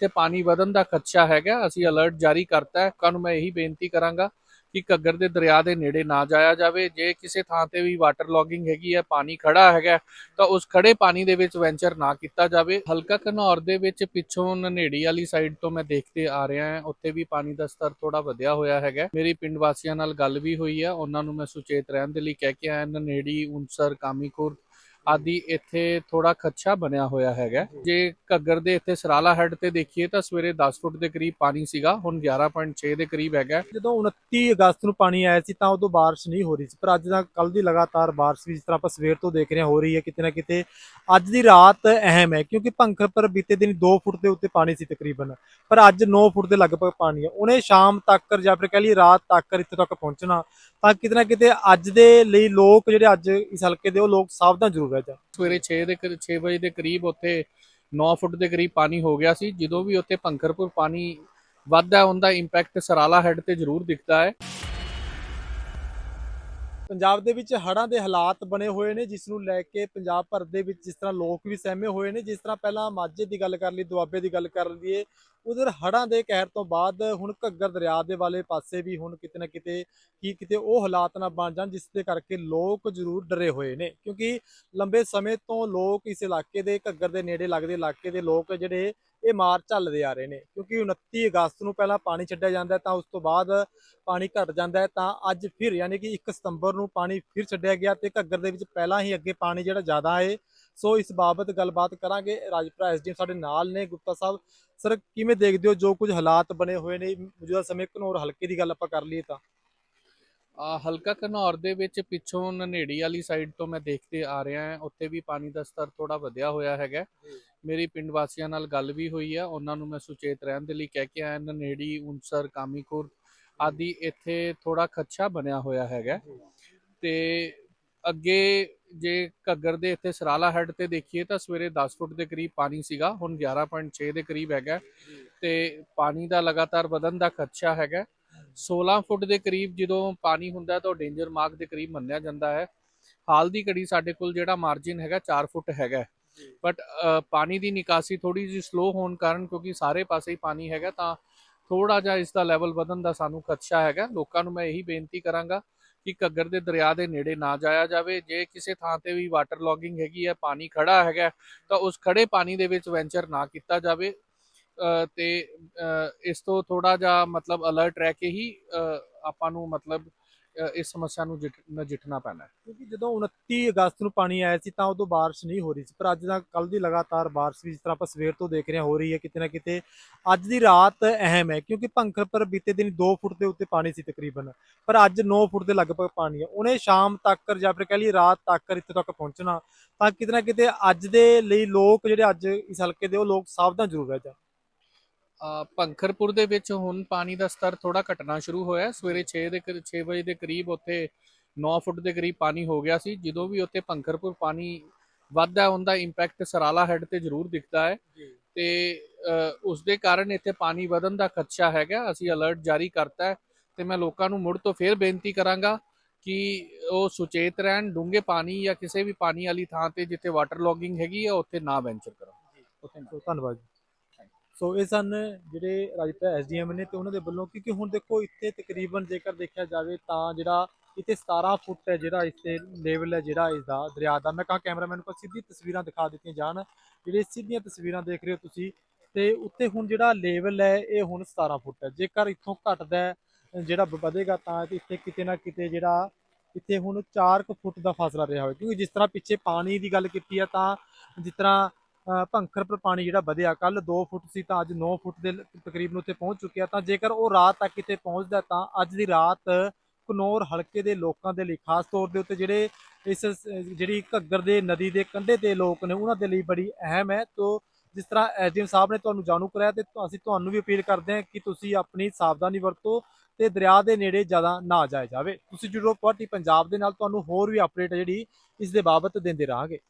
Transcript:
ਤੇ ਪਾਣੀ ਵਧਣ ਦਾ ਖਦਸ਼ਾ ਹੈਗਾ, ਅਸੀਂ ਅਲਰਟ ਜਾਰੀ ਕਰਤਾ ਹੈ। ਲੋਕਾਂ ਨੂੰ ਮੈਂ ਇਹੀ ਬੇਨਤੀ ਕਰਾਂਗਾ ਕਿ ਘੱਗਰ ਦੇ ਦਰਿਆ ਦੇ ਨੇੜੇ ਨਾ ਜਾਇਆ ਜਾਵੇ। ਜੇ ਕਿਸੇ ਥਾਂ ਤੇ ਵੀ ਵਾਟਰ ਲੌਗਿੰਗ ਹੈਗੀ ਹੈ, ਪਾਣੀ ਖੜਾ ਹੈਗਾ ਤਾਂ ਉਸ ਖੜੇ ਪਾਣੀ ਦੇ ਵਿੱਚ ਵੈਂਚਰ ਨਾ ਕੀਤਾ ਜਾਵੇ। ਹਲਕਾ ਘਨੌਰ ਦੇ ਵਿੱਚ ਪਿੱਛੋਂ ਨਨੇੜੀ ਵਾਲੀ ਸਾਈਡ ਤੋਂ ਮੈਂ ਦੇਖਦੇ ਆ ਰਿਹਾ ਹਾਂ। ਉੱਥੇ ਵੀ ਪਾਣੀ ਦਾ ਸਤਰ ਥੋੜਾ ਵਧਿਆ ਹੋਇਆ ਹੈਗਾ ਮੇਰੀ ਪਿੰਡ ਵਾਸੀਆਂ ਨਾਲ ਗੱਲ ਵੀ ਹੋਈ ਹੈ। ਉਹਨਾਂ ਨੂੰ ਮੈਂ ਸੁਚੇਤ ਰਹਿਣ ਦੇ ਲਈ ਕਹਿ ਕੇ ਆਇਆ ਨਨੇੜੀ, ਉਨਸਰ ਕਾਮੀਖੁਰ ਆਦਿ ਇੱਥੇ ਥੋੜਾ ਖੱਚਾ ਬਣਿਆ ਹੋਇਆ ਹੈਗਾ। ਜੇ ਘੱਗਰ ਦੇ ਇੱਥੇ ਸਰਾਲਾ ਹੈਡ ਤੇ ਦੇਖੀਏ ਤਾਂ ਸਵੇਰੇ 10 ਫੁੱਟ ਦੇ ਕਰੀਬ ਪਾਣੀ ਸੀਗਾ, ਹੁਣ 11.6 ਦੇ ਕਰੀਬ ਹੈਗਾ। ਜਦੋਂ 29 ਅਗਸਤ ਨੂੰ ਪਾਣੀ ਆਇਆ ਸੀ ਤਾਂ ਉਦੋਂ ਬਾਰਿਸ਼ ਨਹੀਂ ਹੋ ਰਹੀ ਸੀ, ਪਰ ਅੱਜ ਦਾ ਕੱਲ ਦੀ ਲਗਾਤਾਰ ਬਾਰਿਸ਼ ਵੀ ਜਿਸ ਤਰ੍ਹਾਂ ਆਪਾਂ ਸਵੇਰ ਤੋਂ ਦੇਖ ਰਹੇ ਹਾਂ ਹੋ ਰਹੀ ਹੈ, ਕਿਤੇ ਨਾ ਕਿਤੇ ਅੱਜ ਦੀ ਰਾਤ ਅਹਿਮ ਹੈ, ਕਿਉਂਕਿ ਭੰਖਰ ਪਰ ਬੀਤੇ ਦਿਨ 2 ਫੁੱਟ ਦੇ ਉੱਤੇ ਪਾਣੀ ਸੀ ਤਕਰੀਬਨ, ਪਰ ਅੱਜ 9 ਫੁੱਟ ਦੇ ਲਗਭਗ ਪਾਣੀ ਹੈ। ਉਹਨੇ ਸ਼ਾਮ ਤੱਕ ਜਾਂ ਫਿਰ ਕਹ ਲਈ ਰਾਤ ਤੱਕ ਇੱਥੇ ਤੱਕ ਪਹੁੰਚਣਾ ਤਾਂ ਕਿਤੇ ਨਾ ਕਿਤੇ ਅੱਜ ਦੇ ਲਈ ਲੋਕ ਜਿਹੜੇ ਅੱਜ ਇਸ ਹਲਕੇ ਦੇ ਉਹ ਲੋਕ ਸਾਵਧਾਨ ਜ਼ਰੂਰ ਰਹਿ ਸਵੇਰੇ 6 ਦੇ 6 ਵਜੇ ਦੇ ਕਰੀਬ ਉੱਥੇ 9 ਫੁੱਟ ਦੇ ਕਰੀਬ ਪਾਣੀ ਹੋ ਗਿਆ ਸੀ। ਜਦੋਂ ਵੀ ਉੱਥੇ ਭੰਖਰਪੁਰ ਪਾਣੀ ਵੱਧਦਾ ਹੈ ਇੰਪੈਕਟ ਸਰਾਲਾ ਹੈੱਡ ਤੇ ਜ਼ਰੂਰ ਦਿਖਦਾ ਹੈ। ਪੰਜਾਬ ਦੇ ਵਿੱਚ ਹੜ੍ਹਾਂ ਦੇ ਹਾਲਾਤ ਬਣੇ ਹੋਏ ਨੇ, ਜਿਸ ਨੂੰ ਲੈ ਕੇ ਪੰਜਾਬ ਭਰ ਦੇ ਵਿੱਚ ਜਿਸ ਤਰ੍ਹਾਂ ਲੋਕ ਵੀ ਸਹਿਮੇ ਹੋਏ ਨੇ, ਜਿਸ ਤਰ੍ਹਾਂ ਪਹਿਲਾਂ ਮਾਝੇ ਦੀ ਗੱਲ ਕਰ ਲਈ, ਦੁਆਬੇ ਦੀ ਗੱਲ ਕਰ ਲਈਏ, ਉਧਰ ਹੜ੍ਹਾਂ ਦੇ ਕਹਿਰ ਤੋਂ ਬਾਅਦ ਹੁਣ ਘੱਗਰ ਦਰਿਆ ਦੇ ਵਾਲੇ ਪਾਸੇ ਵੀ ਹੁਣ ਕਿਤੇ ਨਾ ਕਿਤੇ, ਕੀ ਕਿਤੇ ਉਹ ਹਾਲਾਤ ਨਾ ਬਣ ਜਾਣ, ਜਿਸ ਦੇ ਕਰਕੇ ਲੋਕ ਜ਼ਰੂਰ ਡਰੇ ਹੋਏ ਨੇ। ਕਿਉਂਕਿ ਲੰਬੇ ਸਮੇਂ ਤੋਂ ਲੋਕ ਇਸ ਇਲਾਕੇ ਦੇ ਘੱਗਰ ਦੇ ਨੇੜੇ ਲੱਗਦੇ ਇਲਾਕੇ ਦੇ ਲੋਕ ਜਿਹੜੇ ਇਹ ਮਾਰ ਝੱਲਦੇ ਆ ਰਹੇ ਨੇ, ਕਿਉਂਕਿ 29 ਅਗਸਤ ਨੂੰ ਪਹਿਲਾਂ ਪਾਣੀ ਛੱਡਿਆ ਜਾਂਦਾ ਹੈ, ਤਾਂ ਉਸ ਤੋਂ ਬਾਅਦ ਪਾਣੀ ਘਟ ਜਾਂਦਾ ਹੈ, ਤਾਂ ਅੱਜ ਫਿਰ ਯਾਨੀ ਕਿ 1 ਸਤੰਬਰ ਨੂੰ ਪਾਣੀ ਫਿਰ ਛੱਡਿਆ ਗਿਆ ਤੇ ਘੱਗਰ ਦੇ ਵਿੱਚ ਪਹਿਲਾਂ ਹੀ ਅੱਗੇ ਪਾਣੀ ਜਿਹੜਾ ਜ਼ਿਆਦਾ ਹੈ ਸੋ ਇਸ ਬਾਬਤ ਗੱਲਬਾਤ ਕਰਾਂਗੇ। ਰਾਜਪੁਰਾ ਐਸਡੀਐਮ ਸਾਡੇ ਨਾਲ ਨੇ, ਗੁਪਤਾ ਸਾਹਿਬ। ਸਰ, ਕਿਵੇਂ ਦੇਖਦੇ ਹੋ ਜੋ ਕੁਝ ਹਾਲਾਤ ਬਣੇ ਹੋਏ ਨੇ? ਮੌਜੂਦਾ ਸਮੇਂ ਘਨੌਰ ਹਲਕੇ ਦੀ ਗੱਲ ਆਪਾਂ ਕਰ ਲਈਏ ਤਾਂ। ਹਲਕਾ ਘਨੌਰ ਦੇ ਵਿੱਚ ਪਿੱਛੋਂ ਨਨੇੜੀ ਵਾਲੀ ਸਾਈਡ ਤੋਂ ਮੈਂ ਦੇਖਦੇ ਆ ਰਿਹਾ ਹਾਂ, ਉੱਥੇ ਵੀ ਪਾਣੀ ਦਾ ਸਤਰ ਥੋੜਾ ਵਧਿਆ ਹੋਇਆ ਹੈਗਾ। ਮੇਰੀ ਪਿੰਡ ਵਾਸੀਆਂ ਨਾਲ ਗੱਲ ਵੀ ਹੋਈ ਹੈ ਉਹਨਾਂ ਨੂੰ ਮੈਂ ਸੁਚੇਤ ਰਹਿਣ ਦੇ ਲਈ ਕਹਿ ਕੇ ਆਇਆ, ਨਨੇੜੀ, ਉਨਸਰ ਕਾਮੀਕੁਰ ਆਦਿ ਇੱਥੇ ਥੋੜਾ ਖੱਛਾ ਬਣਿਆ ਹੋਇਆ ਹੈਗਾ। ਤੇ ਅੱਗੇ ਜੇ ਘੱਗਰ ਦੇ ਇੱਥੇ ਸਰਾਲਾ ਹੈੱਡ ਤੇ ਦੇਖੀਏ ਤਾਂ ਸਵੇਰੇ 10 ਫੁੱਟ ਦੇ ਕਰੀਬ ਪਾਣੀ ਸੀਗਾ, ਹੁਣ 11.6 ਦੇ ਕਰੀਬ ਹੈਗਾ। ਤੇ ਪਾਣੀ ਦਾ ਲਗਾਤਾਰ ਵਧਣ ਦਾ ਖਦਸ਼ਾ ਹੈਗਾ। 16 ਫੁੱਟ ਦੇ ਕਰੀਬ ਜਦੋਂ ਪਾਣੀ ਹੁੰਦਾ ਤਾਂ ਉਹ ਡੇਂਜਰ ਮਾਰਕ ਦੇ ਕਰੀਬ ਮੰਨਿਆ ਜਾਂਦਾ ਹੈ। ਹਾਲ ਦੀ ਘੜੀ ਸਾਡੇ ਕੋਲ ਜਿਹੜਾ ਮਾਰਜਿਨ ਹੈਗਾ 4 ਫੁੱਟ ਹੈਗਾ। ਬਟ ਪਾਣੀ ਦੀ ਨਿਕਾਸੀ ਥੋੜੀ ਜਿਹੀ ਸਲੋ ਹੋਣ ਕਾਰਨ ਕਿਉਂਕਿ ਸਾਰੇ ਪਾਸੇ ਹੀ ਪਾਣੀ ਹੈਗਾ ਤਾਂ ਥੋੜਾ ਜਿਹਾ ਇਸ ਦਾ ਲੈਵਲ ਵਧਣ ਦਾ ਸਾਨੂੰ ਖਦਸ਼ਾ ਹੈਗਾ। ਲੋਕਾਂ ਨੂੰ ਮੈਂ ਇਹੀ ਬੇਨਤੀ ਕਰਾਂਗਾ ਕਿ ਘੱਗਰ ਦੇ ਦਰਿਆ ਦੇ ਨੇੜੇ ਨਾ ਜਾਇਆ ਜਾਵੇ। ਜੇ ਕਿਸੇ ਥਾਂ ਤੇ ਵੀ ਵਾਟਰ ਲੌਗਿੰਗ ਹੈਗੀ ਹੈ ਪਾਣੀ ਖੜਾ ਹੈਗਾ ਤਾਂ ਉਸ ਖੜੇ ਪਾਣੀ ਦੇ ਵਿੱਚ ਵੈਂਚਰ ਨਾ ਕੀਤਾ ਜਾਵੇ। ਅ, ਤੇ ਇਸ ਤੋਂ ਥੋੜਾ ਜਿਹਾ ਮਤਲਬ ਅਲਰਟ ਰਹਿ ਕੇ ਹੀ ਆਪਾਂ ਨੂੰ ਮਤਲਬ ਇਸ ਸਮੱਸਿਆ ਨੂੰ ਜਿੱਟ- ਨਜਿੱਠਣਾ ਪੈਣਾ ਹੈ। ਕਿਉਂਕਿ ਜਦੋਂ 29 ਅਗਸਤ ਨੂੰ ਪਾਣੀ ਆਇਆ ਸੀ, ਤਾਂ ਉਦੋਂ ਬਾਰਿਸ਼ ਨਹੀਂ ਹੋ ਰਹੀ ਸੀ। ਪਰ ਅੱਜ ਦਾ ਕੱਲ ਦੀ ਲਗਾਤਾਰ ਬਾਰਿਸ਼ ਵੀ ਜਿਸ ਤਰ੍ਹਾਂ ਆਪਾਂ ਸਵੇਰ ਤੋਂ ਦੇਖ ਰਹੇ ਹਾਂ, ਹੋ ਰਹੀ ਹੈ, ਕਿਤੇ ਨਾ ਕਿਤੇ ਅੱਜ ਦੀ ਰਾਤ ਅਹਿਮ ਹੈ। ਕਿਉਂਕਿ ਭੰਖਰ ਪਰ ਬੀਤੇ ਦਿਨ 2 ਫੁੱਟ ਦੇ ਉੱਤੇ ਪਾਣੀ ਸੀ ਤਕਰੀਬਨ। ਪਰ ਅੱਜ 9 ਫੁੱਟ ਦੇ ਲਗਭਗ ਪਾਣੀ ਹੈ। ਉਹਨੇ ਸ਼ਾਮ ਤੱਕ ਜਾਂ ਫਿਰ ਕਹ ਲਈ ਰਾਤ ਤੱਕ ਇੱਥੇ ਤੱਕ ਪਹੁੰਚਣਾ ਤਾਂ ਕਿਤੇ ਨਾ ਕਿਤੇ ਅੱਜ ਦੇ ਲਈ ਲੋਕ ਜਿਹੜੇ ਅੱਜ ਇਸ ਹਲਕੇ ਦੇ, ਉਹ ਲੋਕ ਸਾਵਧਾਨ ਜ਼ਰੂਰ ਰਹਿ ਜਾਣ। ਭੰਖਰਪੁਰ ਦੇ ਵਿੱਚ ਹੁਣ ਪਾਣੀ ਦਾ ਸਤਰ ਥੋੜਾ ਘਟਣਾ ਸ਼ੁਰੂ ਹੋਇਆ। ਸਵੇਰੇ 6 ਦੇ 6 ਵਜੇ ਦੇ ਕਰੀਬ ਉੱਥੇ 9 ਫੁੱਟ ਦੇ ਕਰੀਬ ਪਾਣੀ ਹੋ ਗਿਆ ਸੀ। ਜਦੋਂ ਵੀ ਉੱਥੇ ਭੰਖਰਪੁਰ ਪਾਣੀ ਵੱਧਦਾ ਹੈ ਉਹਦਾ ਇੰਪੈਕਟ ਸਰਾਲਾ ਹੈਡ ਤੇ ਜ਼ਰੂਰ ਦਿਖਦਾ ਹੈ। ਤੇ ਉਸ ਦੇ ਕਾਰਨ ਇੱਥੇ ਪਾਣੀ ਵਧਣ ਦਾ ਖਦਸ਼ਾ ਹੈਗਾ। ਅਸੀਂ ਅਲਰਟ ਜਾਰੀ ਕਰਤਾ ਹੈ ਤੇ ਮੈਂ ਲੋਕਾਂ ਨੂੰ ਮੁੜ ਤੋਂ ਫੇਰ ਬੇਨਤੀ ਕਰਾਂਗਾ ਕਿ ਉਹ ਸੁਚੇਤ ਰਹਿਣ ਡੂੰਘੇ ਪਾਣੀ ਜਾਂ ਕਿਸੇ ਵੀ ਪਾਣੀ ਵਾਲੀ ਥਾਂ ਤੇ ਜਿੱਥੇ ਵਾਟਰ ਲੌਗਿੰਗ ਹੈਗੀ ਹੈ ਉੱਥੇ ਨਾ ਵੈਂਚਰ ਸੋ ਧੰਨਵਾਦ ਜੀ। ਸੋ ਇਹ ਸਨ ਜਿਹੜੇ ਰਾਜਪੁਰਾ ਐਸਡੀਐਮ ਨੇ ਤੇ ਉਹਨਾਂ ਦੇ ਵੱਲੋਂ ਕਿਉਂਕਿ ਹੁਣ ਦੇਖੋ ਇੱਥੇ ਤਕਰੀਬਨ ਜੇਕਰ ਦੇਖਿਆ ਜਾਵੇ ਤਾਂ ਜਿਹੜਾ ਇੱਥੇ 17 ਫੁੱਟ ਹੈ ਜਿਹੜਾ ਇੱਥੇ ਲੈਵਲ ਹੈ ਜਿਹੜਾ ਇਸ ਦਾ ਦਰਿਆ ਦਾ। ਮੈਂ ਕਹਾਂ ਕੈਮਰਾਮੈਨ ਕੋਲ ਸਿੱਧੀ ਤਸਵੀਰਾਂ ਦਿਖਾ ਦਿੱਤੀਆਂ ਜਾਣ। ਜਿਹੜੇ ਸਿੱਧੀਆਂ ਤਸਵੀਰਾਂ ਦੇਖ ਰਹੇ ਹੋ ਤੁਸੀਂ ਤੇ ਉੱਤੇ ਹੁਣ ਜਿਹੜਾ ਲੈਵਲ ਹੈ ਇਹ ਹੁਣ 17 ਫੁੱਟ ਹੈ। ਜੇਕਰ ਇੱਥੋਂ ਘਟਦਾ ਹੈ, ਜਿਹੜਾ ਵਧੇਗਾ ਤਾਂ ਇੱਥੇ ਕਿਤੇ ਨਾ ਕਿਤੇ ਜਿਹੜਾ ਇੱਥੇ ਹੁਣ 4 ਫੁੱਟ ਦਾ ਫਾਸਲਾ ਰਿਹਾ ਹੋਵੇ। ਕਿਉਂਕਿ ਜਿਸ ਤਰ੍ਹਾਂ ਪਿੱਛੇ ਪਾਣੀ ਦੀ ਗੱਲ ਕੀਤੀ ਹੈ ਤਾਂ ਜਿਸ ਤਰ੍ਹਾਂ ਭੰਖਰ ਪਰ ਪਾਣੀ ਜਿਹੜਾ ਵਧਿਆ ਕੱਲ 2 ਫੁੱਟ ਸੀ ਤਾਂ ਅੱਜ 9 ਫੁੱਟ ਦੇ ਤਕਰੀਬਨ ਉੱਤੇ ਪਹੁੰਚ ਚੁੱਕਿਆ। ਤਾਂ ਜੇਕਰ ਉਹ ਰਾਤ ਤੱਕ ਇੱਥੇ ਪਹੁੰਚਦਾ ਤਾਂ ਅੱਜ ਦੀ ਰਾਤ ਕਨੌਰ ਹਲਕੇ ਦੇ ਲੋਕਾਂ ਦੇ ਲਈ, ਖਾਸ ਤੌਰ ਦੇ ਉੱਤੇ ਜਿਹੜੇ ਇਸ ਜਿਹੜੀ ਘੱਗਰ ਦੇ ਨਦੀ ਦੇ ਕੰਢੇ ਤੇ ਲੋਕ ਨੇ, ਉਹਨਾਂ ਦੇ ਲਈ ਬੜੀ ਅਹਿਮ ਹੈ। ਤੋਂ ਜਿਸ ਤਰ੍ਹਾਂ ਐਸਡੀਐਮ ਸਾਹਿਬ ਨੇ ਤੁਹਾਨੂੰ ਜਾਣੂ ਕਰਾਇਆ ਤੇ ਅਸੀਂ ਤੁਹਾਨੂੰ ਵੀ ਅਪੀਲ ਕਰਦੇ ਹਾਂ ਕਿ ਤੁਸੀਂ ਆਪਣੀ ਸਾਵਧਾਨੀ ਵਰਤੋ ਤੇ ਦਰਿਆ ਦੇ ਨੇੜੇ ਜ਼ਿਆਦਾ ਨਾ ਜਾਇਆ ਜਾਵੇ। ਤੁਸੀਂ ਜੁੜੋ ਪਾਰਟੀ ਪੰਜਾਬ ਦੇ ਨਾਲ, ਤੁਹਾਨੂੰ ਹੋਰ ਵੀ ਅਪਡੇਟ ਜਿਹੜੀ ਇਸ ਦੇ ਬਾਬਤ ਦਿੰਦੇ ਰਹਾਂਗੇ।